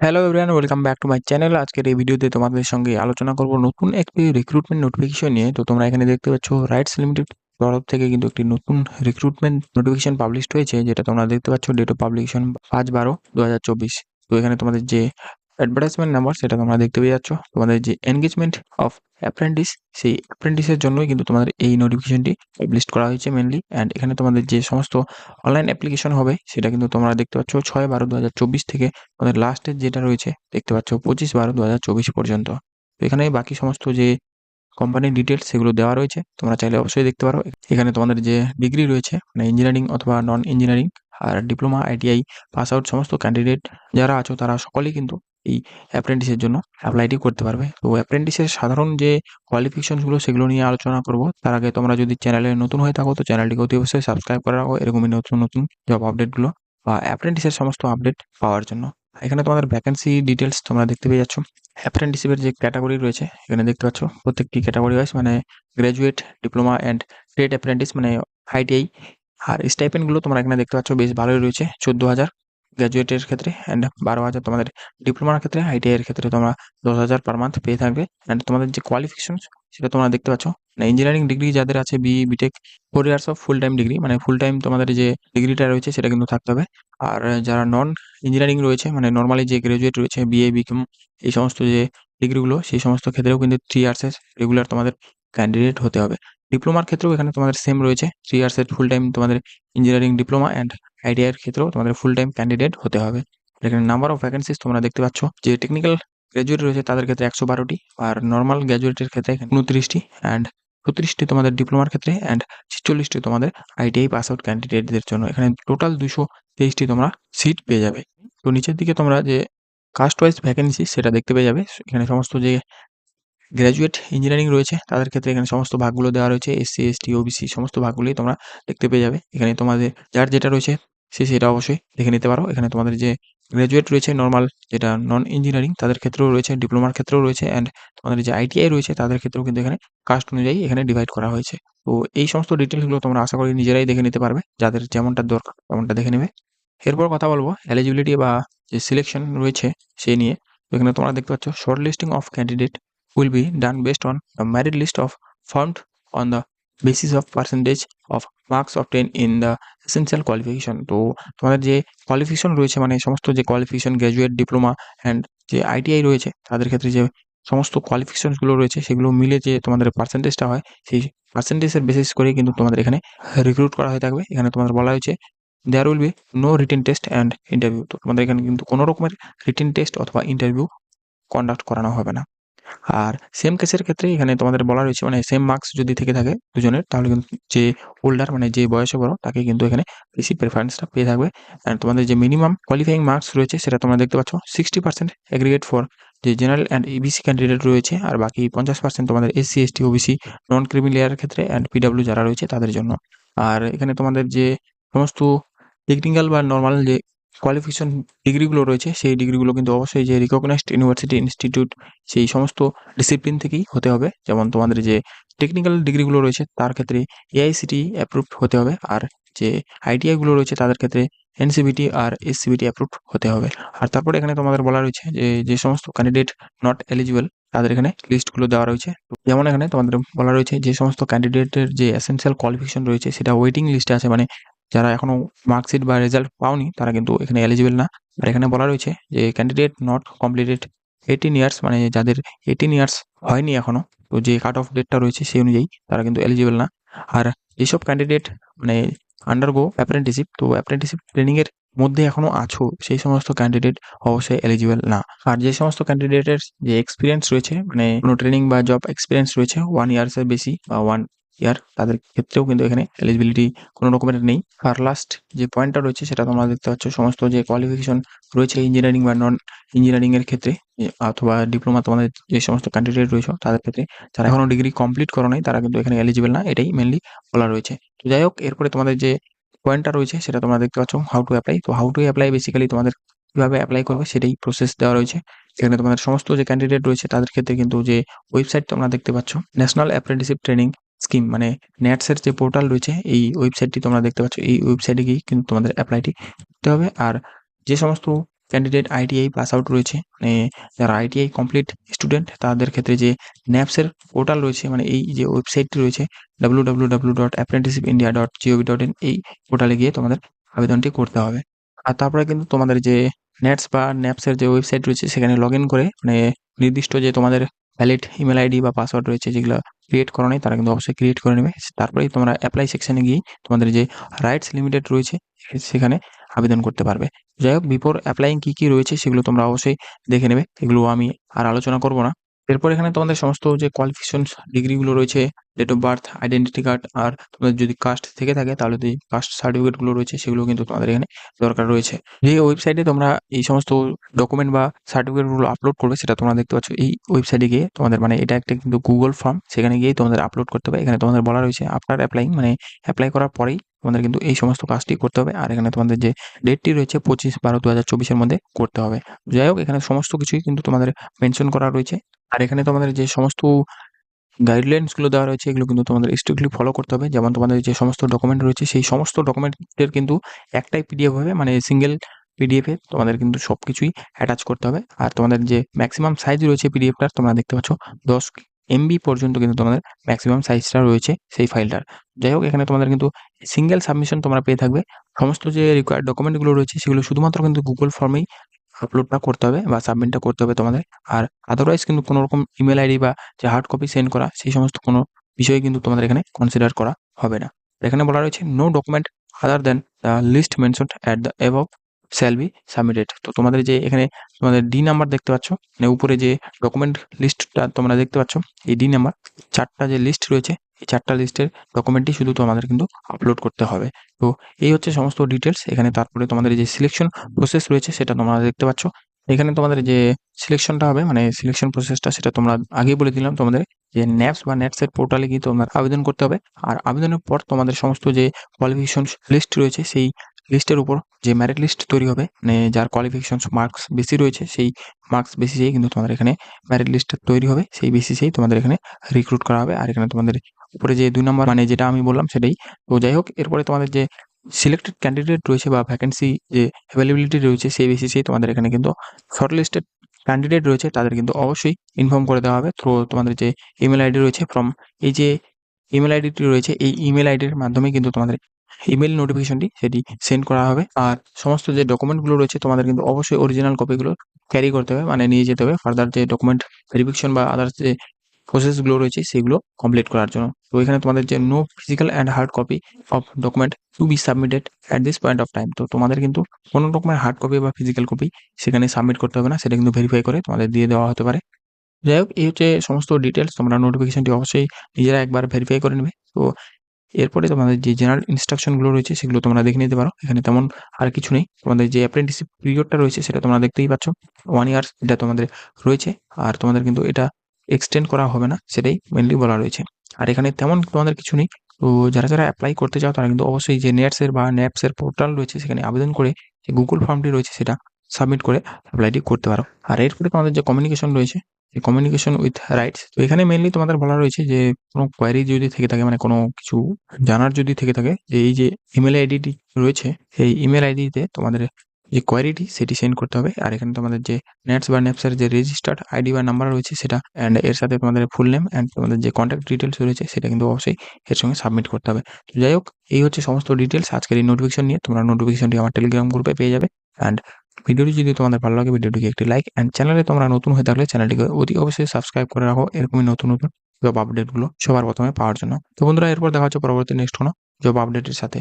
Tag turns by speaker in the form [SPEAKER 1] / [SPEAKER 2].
[SPEAKER 1] Hello everyone welcome back to my channel আজকের এই ভিডিওতে তোমাদের সঙ্গে আলোচনা করব নতুন একটি রিক্রুটমেন্ট নোটিফিকেশন নিয়ে। তো তোমরা এখানে দেখতে পাচ্ছ রাইটস লিমিটেড তরফ থেকে কিন্তু একটি নতুন রিক্রুটমেন্ট নোটিফিকেশন পাবলিশ হয়েছে, যেটা তোমরা দেখতে পাচ্ছ ডেট অফ পাবলিকেশন পাঁচ বারো দু তো এখানে তোমাদের যে অ্যাডভার্টাইজমেন্ট নাম্বার সেটা তোমরা দেখতে পেয়ে যাচ্ছ। তোমাদের যে এনগেজমেন্ট অফ অ্যাপ্রেন্টিস সেই অ্যাপ্রেন্টিসের জন্যই কিন্তু তোমাদের এই নোটিফিকেশনটি পাবলিশ করা হয়েছে মেনলি অ্যান্ড এখানে তোমাদের যে সমস্ত অনলাইন অ্যাপ্লিকেশন হবে, সেটা কিন্তু তোমরা দেখতে পাচ্ছ ছয় বারো দু থেকে আমাদের লাস্টের যেটা রয়েছে, দেখতে পাচ্ছ পঁচিশ বারো দু পর্যন্ত। তো এখানে বাকি সমস্ত যে কোম্পানির ডিটেলস সেগুলো দেওয়া রয়েছে, তোমরা চাইলে অবশ্যই দেখতে পারো। এখানে তোমাদের যে ডিগ্রি রয়েছে মানে ইঞ্জিনিয়ারিং অথবা নন ইঞ্জিনিয়ারিং আর ডিপ্লোমা আইটিআই পাস আউট সমস্ত ক্যান্ডিডেট যারা আছো, তারা সকলেই কিন্তু এই অ্যাপ্রেন্টিসের জন্য অ্যাপ্লাইটি করতে পারবে। তো অ্যাপ্রেন্টিসের সাধারণ যে কোয়ালিফিকেশনসগুলো সেগুলো নিয়ে আলোচনা করব। তার আগে তোমরা যদি চ্যানেলে নতুন হয়ে থাকো, তো চ্যানেলটিকে অতি অবশ্যই সাবস্ক্রাইব করে রাখো। এরকমই নতুন নতুন জব আপডেটগুলো বা অ্যাপ্রেন্টিসের সমস্ত আপডেট পাওয়ার জন্য। এখানে তোমাদের ভ্যাকেন্সি ডিটেলস তোমরা দেখতে পেয়ে যাচ্ছ। অ্যাপ্রেন্টিসিপের যে ক্যাটাগরি রয়েছে, এখানে দেখতে পাচ্ছ প্রত্যেকটি ক্যাটাগরি ওয়াইজ মানে graduate diploma and trade apprentice মানে আইটিআই আর স্টাইপেন্ডগুলো তোমরা এখানে দেখতে পাচ্ছ, বেশ ভালোই রয়েছে, চোদ্দ হাজার। গ্র্যাজুয়েটের ক্ষেত্রে অ্যান্ড বারো হাজার তোমাদের ডিপ্লোমার ক্ষেত্রে আইটিআই এর ক্ষেত্রে তোমরা দশ হাজার পার মান্থ পেয়ে থাকবে অ্যান্ড তোমাদের যে কোয়ালিফিকেশন সেটা তোমরা দেখতে পাচ্ছ। মানে ইঞ্জিনিয়ারিং ডিগ্রি যাদের আছে B BTech four years of full time degree মানে ফুল টাইম তোমাদের যে ডিগ্রিটা রয়েছে সেটা কিন্তু থাকতে হবে। আর যারা নন ইঞ্জিনিয়ারিং রয়েছে মানে নর্মালি যে গ্রাজুয়েট রয়েছে বিএ বিকম এই সমস্ত যে ডিগ্রিগুলো সেই সমস্ত ক্ষেত্রেও কিন্তু থ্রি ইয়ার্সের রেগুলার তোমাদের ক্যান্ডিডেট হতে হবে। ডিপ্লোমার ক্ষেত্রেও এখানে তোমাদের সেম রয়েছে। থ্রি ইয়ার্সের ফুল টাইম তোমাদের ইঞ্জিনিয়ারিং ডিপ্লোমা অ্যান্ড আইটিআই এর ক্ষেত্রেও তোমাদের ফুল টাইম ক্যান্ডিডেট হতে হবে। এখানে নাম্বার অফ ভ্যাকেন্সিস তোমরা দেখতে পাচ্ছ। যে টেকনিক্যাল গ্র্যাজুয়েট রয়েছে তাদের ক্ষেত্রে একশো বারোটি, আর নর্মাল গ্র্যাজুয়েটের ক্ষেত্রে উনত্রিশটি অ্যান্ড ছত্রিশটি তোমাদের ডিপ্লোমার ক্ষেত্রে অ্যান্ড ছেচল্লিশটি তোমাদের আইটিআই পাস আউট ক্যান্ডিডেটদের জন্য। এখানে টোটাল দুশো তেইশটি তোমরা সিট পেয়ে যাবে। তো নিচের দিকে তোমরা যে কাস্ট ওয়াইজ ভ্যাকেন্সি সেটা দেখতে পেয়ে যাবে। এখানে সমস্ত যে গ্র্যাজুয়েট ইঞ্জিনিয়ারিং রয়েছে। তাদের ক্ষেত্রে এখানে সমস্ত ভাগগুলো দেওয়া রয়েছে এসসি এসটি ওবিসি সমস্ত ভাগগুলোই তোমরা দেখতে পেয়ে যাবে। এখানে তোমাদের যার যেটা রয়েছে, সে সেটা অবশ্যই দেখে নিতে পারো। এখানে তোমাদের যে গ্র্যাজুয়েট রয়েছে নর্মাল যেটা নন ইঞ্জিনিয়ারিং তাদের ক্ষেত্রেও রয়েছে ডিপ্লোমার ক্ষেত্রেও রয়েছে অ্যান্ড তোমাদের যে আইটিআই রয়েছে, তাদের ক্ষেত্রেও কিন্তু এখানে কাস্ট অনুযায়ী এখানে ডিভাইড করা হয়েছে। তো এই সমস্ত ডিটেলসগুলো তোমরা আশা করি নিজেরাই দেখে নিতে পারবে, যাদের যেমনটা দরকার তেমনটা দেখে নেবে। এরপর কথা বলব এলিজিবিলিটি বা যে সিলেকশন রয়েছে সেই নিয়ে। এখানে তোমরা দেখতে পাচ্ছ short listing of candidate will be done based on the merit list of formed on the basis of percentage of marks obtained in the essential qualification. তো তোমাদের যে কোয়ালিফিকেশন রয়েছে মানে সমস্ত যে কোয়ালিফিকেশন গ্র্যাজুয়েট ডিপ্লোমা অ্যান্ড যে ITI রয়েছে, তাদের ক্ষেত্রে যে সমস্ত কোয়ালিফিকেশনসগুলো রয়েছে, সেগুলো মিলে যে তোমাদের পার্সেন্টেজটা হয়, সেই পার্সেন্টেজের বেসিস করে কিন্তু তোমাদের এখানে রিক্রুট করা হয়ে থাকবে। এখানে তোমাদের বলা হয়েছে there will be no written test and interview তো তোমাদের এখানে কিন্তু কোনো রকমের রিটেন টেস্ট অথবা ইন্টারভিউ কন্ডাক্ট করানো হবে না। আর সেম কেসের ক্ষেত্রে এখানে তোমাদের বলা রয়েছে মানে সেম মার্কস যদি থেকে থাকে দুজনের, তাহলে কিন্তু যে ওল্ডার মানে যে বয়সে বড়, তাকে কিন্তু এখানে বেশি প্রেফারেন্সটা পেয়ে থাকবে। অ্যান্ড তোমাদের যে মিনিমাম কোয়ালিফাইং মার্কস রয়েছে, সেটা তোমরা দেখতে পাচ্ছ সিক্সটি পার্সেন্ট এগ্রিগেট ফর যে জেনারেল অ্যান্ড ইবিসি ক্যান্ডিডেট রয়েছে, আর বাকি পঞ্চাশ পার্সেন্ট তোমাদের এসসি এসটি ওবিসি নন ক্রিমিলিয়ারের ক্ষেত্রে অ্যান্ড পিডাব্লিউ যারা রয়েছে তাদের জন্য। আর এখানে তোমাদের যে সমস্ত টেকনিক্যাল বা নর্মাল যে কোয়ালিফিকেশন ডিগ্রিগুলো রয়েছে, সেই ডিগ্রিগুলো কিন্তু অবশ্যই যে রিকগনাইজড ইউনিভার্সিটি ইনস্টিটিউট সেই সমস্ত ডিসিপ্লিন থেকেই হতে হবে। যেমন তোমাদের যে টেকনিক্যাল ডিগ্রিগুলো রয়েছে, তার ক্ষেত্রে এআইসিটি অ্যাপ্রুভড হতে হবে আর যে আইটিআইগুলো রয়েছে, তাদের ক্ষেত্রে এনসিবিটি আর এসসিবিটি অ্যাপ্রুভ হতে হবে। আর তারপরে এখানে তোমাদের বলা রয়েছে যে যে সমস্ত ক্যান্ডিডেট নট এলিজিবল তাদের এখানে লিস্টগুলো দেওয়া রয়েছে। যেমন এখানে তোমাদের বলা রয়েছে যে সমস্ত ক্যান্ডিডেটের যে এসেন্সিয়াল কোয়ালিফিকেশন রয়েছে, সেটা ওয়েটিং লিস্টে আছে মানে যারা এখনও মার্কশিট বা রেজাল্ট পাওনি, তারা কিন্তু এখানে এলিজিবল না। আর এখানে বলা রয়েছে যে candidate not completed eighteen years মানে যাদের এইটিন ইয়ার্স হয়নি এখনও, তো যে কাট অফ ডেটটা রয়েছে সেই অনুযায়ী তারা কিন্তু এলিজিবল না। আর যেসব ক্যান্ডিডেট মানে আন্ডারগো অ্যাপ্রেন্টিসিপ তো অ্যাপ্রেন্টিসিপ ট্রেনিংয়ের মধ্যে এখনও আছো, সেই সমস্ত ক্যান্ডিডেট অবশ্যই এলিজিবল না। আর যে সমস্ত ক্যান্ডিডেটের যে এক্সপিরিয়েন্স রয়েছে মানে কোনো ট্রেনিং বা জব এক্সপিরিয়েন্স রয়েছে ওয়ান ইয়ার্সের বেশি বা ওয়ান ইয়ার তাদের ক্ষেত্রেও কিন্তু এখানে এলিজিবিলিটি কোনো রকমের নেই। আর লাস্ট যে পয়েন্টটা রয়েছে, সেটা তোমরা দেখতে পাচ্ছ, সমস্ত যে কোয়ালিফিকেশন রয়েছে ইঞ্জিনিয়ারিং বা নন ইঞ্জিনিয়ারিং এর ক্ষেত্রে অথবা ডিপ্লোমা তোমাদের যে সমস্ত ক্যান্ডিডেট রয়েছে, তাদের ক্ষেত্রে যারা এখনও ডিগ্রি কমপ্লিট করো নাই, তারা কিন্তু এখানে এলিজিবল না, এটাই মেনলি বলা রয়েছে। তো যাই হোক, এরপরে তোমাদের যে পয়েন্টটা রয়েছে, সেটা তোমরা দেখতে পাচ্ছ হাউ টু অ্যাপ্লাই তো হাউ টু অ্যাপ্লাই বেসিক্যালি তোমাদের কীভাবে অ্যাপ্লাই করবে, সেটাই প্রসেস দেওয়া রয়েছে। এখানে তোমাদের সমস্ত যে ক্যান্ডিডেট রয়েছে, তাদের ক্ষেত্রে কিন্তু যে ওয়েবসাইট তোমরা দেখতে পাচ্ছ ন্যাশনাল অ্যাপ্রেন্টিসিপ ট্রেনিং স্কিম মানে নেটসের যে পোর্টাল রয়েছে, এই ওয়েবসাইটটি তোমরা দেখতে পাচ্ছ। এই ওয়েবসাইটে গিয়ে কিন্তু তোমাদের অ্যাপ্লাইটি করতে হবে। আর যে সমস্ত ক্যান্ডিডেট আইটিআই পাস আউট রয়েছে মানে যারা আইটিআই কমপ্লিট স্টুডেন্ট তাদের ক্ষেত্রে যে ন্যাপসের পোর্টাল রয়েছে মানে এই যে ওয়েবসাইটটি রয়েছে W dot India dot dot এই পোর্টালে গিয়ে তোমাদের আবেদনটি করতে হবে। আর তারপরে কিন্তু তোমাদের যে নেটস বা ন্যাপসের যে ওয়েবসাইট রয়েছে, সেখানে লগ করে মানে নির্দিষ্ট যে তোমাদের ভ্যালিড ইমেল আইডি বা পাসওয়ার্ড রয়েছে যেগুলো ক্রিয়েট করা নেই, তারা কিন্তু অবশ্যই ক্রিয়েট করে নেবে। তারপরেই তোমরা অ্যাপ্লাই সেকশানে গিয়ে তোমাদের যে রাইটস লিমিটেড রয়েছে, সেখানে আবেদন করতে পারবে। যাই হোক বিফোর অ্যাপ্লাইং কী কী রয়েছে সেগুলো তোমরা অবশ্যই দেখে নেবে। এগুলো আমি আর আলোচনা করব না। এরপর এখানে তোমাদের সমস্ত যে কোয়ালিফিকেশন ডিগ্রিগুলো রয়েছে date of birth identity card আর তোমাদের যদি কাস্ট থেকে থাকে, তাহলে যে কাস্ট সার্টিফিকেটগুলো রয়েছে, সেগুলো কিন্তু তোমাদের এখানে দরকার রয়েছে। যে ওয়েবসাইটে তোমরা এই সমস্ত ডকুমেন্ট বা সার্টিফিকেটগুলো আপলোড করবে, সেটা তোমরা দেখতে পাচ্ছ, এই ওয়েবসাইটে গিয়ে তোমাদের মানে এটা একটা কিন্তু গুগল ফর্ম সেখানে গিয়ে তোমাদের আপলোড করতে হবে। এখানে তোমাদের বলা রয়েছে আফটার অ্যাপ্লাইং মানে অ্যাপ্লাই করার পরেই তোমাদের কিন্তু এই সমস্ত কাজটি করতে হবে। আর এখানে তোমাদের যে ডেটটি রয়েছে পঁচিশ বারো দু হাজার মধ্যে করতে হবে। যাই হোক, এখানে সমস্ত কিছুই কিন্তু তোমাদের মেনশন করা রয়েছে। আর এখানে তোমাদের যে সমস্ত গাইডলাইন্সগুলো দেওয়া রয়েছে, এগুলো কিন্তু তোমাদের স্ট্রিক্টলি ফলো করতে হবে। যেমন তোমাদের যে সমস্ত ডকুমেন্ট রয়েছে, সেই সমস্ত ডকুমেন্টের কিন্তু একটাই পিডিএফ হবে মানে সিঙ্গেল পিডিএফে তোমাদের কিন্তু সব কিছুই অ্যাটাচ করতে হবে। আর তোমাদের যে ম্যাক্সিমাম সাইজ রয়েছে পিডিএফটার তোমরা দেখতে পাচ্ছ দশ এমবি পর্যন্ত কিন্তু তোমাদের ম্যাক্সিমাম সাইজটা রয়েছে সেই ফাইলটার যাই হোক, এখানে তোমাদের কিন্তু সিঙ্গেল সাবমিশন তোমরা পেয়ে থাকবে। সমস্ত যে রিকোয়ার্ড ডকুমেন্টগুলো রয়েছে, সেগুলো শুধুমাত্র কিন্তু গুগল ফর্মেই আপলোডটা করতে হবে বা সাবমিটটা করতে হবে তোমাদের। আর আদারওয়াইজ কিন্তু কোনো রকম ইমেল আইডি বা যে হার্ড কপি সেন্ড করা, সেই সমস্ত কোনো বিষয় কিন্তু তোমাদের এখানে কনসিডার করা হবে না। এখানে বলা রয়েছে no document other than the list mention at the এভ shall be submitted তো তোমাদের যে এখানে তোমাদের ডি নাম্বার দেখতে পাচ্ছ মানে উপরে যে ডকুমেন্ট লিস্টটা তোমরা দেখতে পাচ্ছ, এই ডি নাম্বার চারটা যে লিস্ট রয়েছে, এই চারটা লিস্টের ডকুমেন্টই শুধু তোমাদের কিন্তু আপলোড করতে হবে। তো এই হচ্ছে সমস্ত ডিটেলস এখানে তারপরে তোমাদের যে সিলেকশন প্রসেস রয়েছে, সেটা তোমরা দেখতে পাচ্ছ। এখানে তোমাদের যে সিলেকশনটা হবে মানে সিলেকশন প্রসেসটা সেটা তোমরা আগেই বলে দিলাম তোমাদের যে ন্যাপস বা নেটসের পোর্টালে গিয়ে তোমরা আবেদন করতে হবে। আর আবেদনের পর তোমাদের সমস্ত যে কোয়ালিফিকেশন লিস্ট রয়েছে, সেই লিস্টের উপর যে ম্যারিট লিস্ট তৈরি হবে মানে যার কোয়ালিফিকেশন মার্কস বেশি রয়েছে, সেই মার্কস বেসিসেই কিন্তু তোমাদের এখানে ম্যারিট লিস্টটা তৈরি হবে, সেই বেসিসেই তোমাদের এখানে রিক্রুট করা হবে। আর এখানে তোমাদের উপরে যে দুই নম্বর মানে যেটা আমি বললাম সেটাই। তো যাই হোক, এরপরে তোমাদের যে সিলেক্টেড ক্যান্ডিডেট রয়েছে বা ভ্যাকেন্সি যে অ্যাভেলেবিলিটি রয়েছে, সেই বেসিসেই তোমাদের এখানে কিন্তু শর্ট লিস্টেড ক্যান্ডিডেট রয়েছে, তাদের কিন্তু অবশ্যই ইনফর্ম করে দেওয়া হবে থ্রু তোমাদের যে ইমেল আইডি রয়েছে। ফ্রম এই যে ইমেল আইডিটি রয়েছে, এই ইমেল আইডির মাধ্যমে কিন্তু তোমাদের ইমেল নোটিফিকেশনটি সেটি সেন্ড করা হবে। আর সমস্ত যে ডকুমেন্টগুলো রয়েছে, তোমাদের কিন্তু অবশ্যই অরিজিনাল কপিগুলো ক্যারি করতে হবে মানে নিয়ে যেতে হবে ফার্দার যে ডকুমেন্ট ভেরিফিকেশন বা আদার্স যে প্রসেসগুলো রয়েছে, সেগুলো কমপ্লিট করার জন্য। তো এখানে তোমাদের যে no physical and hard copy of document to be submitted at this point of time তো তোমাদের কিন্তু কোনো রকমের হার্ড কপি বা ফিজিক্যাল কপি সেখানে সাবমিট করতে হবে না, সেটা কিন্তু ভেরিফাই করে তোমাদের দিয়ে দেওয়া হতে পারে। যাই হোক, এই হচ্ছে সমস্ত ডিটেলস তোমরা নোটিফিকেশনটি অবশ্যই নিজেরা একবার ভেরিফাই করে নেবে। তো এরপরে তোমাদের যে জেনারেল ইনস্ট্রাকশনগুলো রয়েছে, সেগুলো তোমরা দেখে নিতে পারো। এখানে তেমন আর কিছু নেই। তোমাদের যে অ্যাপ্রেন্টিসিপ পিরিয়ডটা রয়েছে, সেটা তোমরা দেখতেই পাচ্ছ। ওয়ান ইয়ার্স এটা তোমাদের রয়েছে, আর তোমাদের কিন্তু এটা এক্সটেন্ড করা হবে না, সেটাই মেনলি বলা রয়েছে। আর এখানে তেমন তোমাদের কিছু নেই। তো যারা যারা অ্যাপ্লাই করতে চাও, তারা কিন্তু অবশ্যই যে নেটসের বা ন্যাপসের পোর্টাল রয়েছে, সেখানে আবেদন করে যে গুগল ফর্মটি রয়েছে, সেটা সাবমিট করে অ্যাপ্লাইটি করতে পারো। আর এরপরে তোমাদের যে কমিউনিকেশন রয়েছে কমিউনিকেশন উইথ রাইটস তো এখানে মেনলি তোমাদের বলা রয়েছে যে, কোনো কোয়ারি যদি থেকে থাকে মানে কোনো কিছু জানার যদি থেকে থাকে, যে এই যে ইমেল আইডিটি রয়েছে, সেই ইমেল আইডিতে তোমাদের যে কোয়ারিটি সেটি সেন্ড করতে হবে। আর এখানে তোমাদের যে নেটস বা নেপসের যে রেজিস্টার্ড আইডি বা নাম্বার রয়েছে, সেটা অ্যান্ড এর সাথে তোমাদের ফুল নেম অ্যান্ড তোমাদের যে কন্ট্যাক্ট ডিটেলস রয়েছে, সেটা কিন্তু অবশ্যই এর সঙ্গে সাবমিট করতে হবে। তো যাই হোক, এই হচ্ছে সমস্ত ডিটেলস আজকের এই নোটিফিকেশন নিয়ে তোমরা নোটিফিকেশনটি আমার টেলিগ্রাম গ্রুপে পেয়ে যাবে। অ্যান্ড ভিডিওটি যদি তোমাদের ভালো লাগে, ভিডিওটিকে একটি লাইক অ্যান্ড চ্যানেলে তোমরা নতুন হয়ে থাকলে চ্যানেলটিকে অতি অবশ্যই সাবস্ক্রাইব করে রাখো। এরকমই নতুন নতুন জব আপডেটগুলো সবার প্রথমে পাওয়ার জন্য। তো বন্ধুরা, এরপর দেখা হচ্ছে পরবর্তী নেক্সট কোনো জব আপডেটের সাথে।